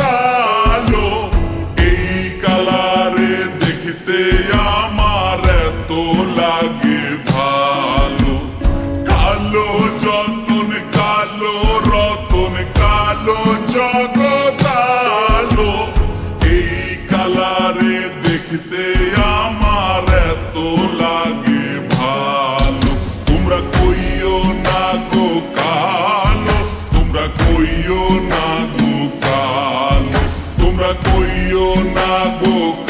কালো এই কালারে দেখতে আমার এত লাগে ভালো। কালো যতন কালো রতন কালো জগৎ। কইও না গো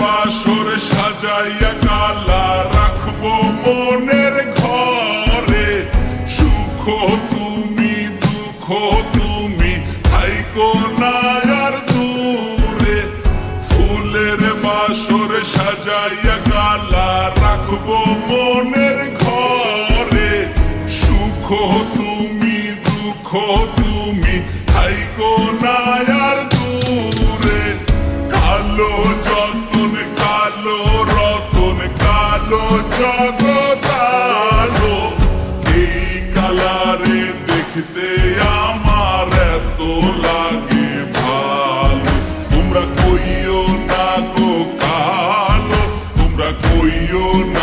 বাসর সাজাইয়া কালা রাখব মনের ঘরে। সুখ তুমি, দুঃখ তুমি, থাইকো না আর দূরে। ফুলের বাসর সাজাইয়া কালা রাখব মনের ঘরে। সুখ তুমি you know.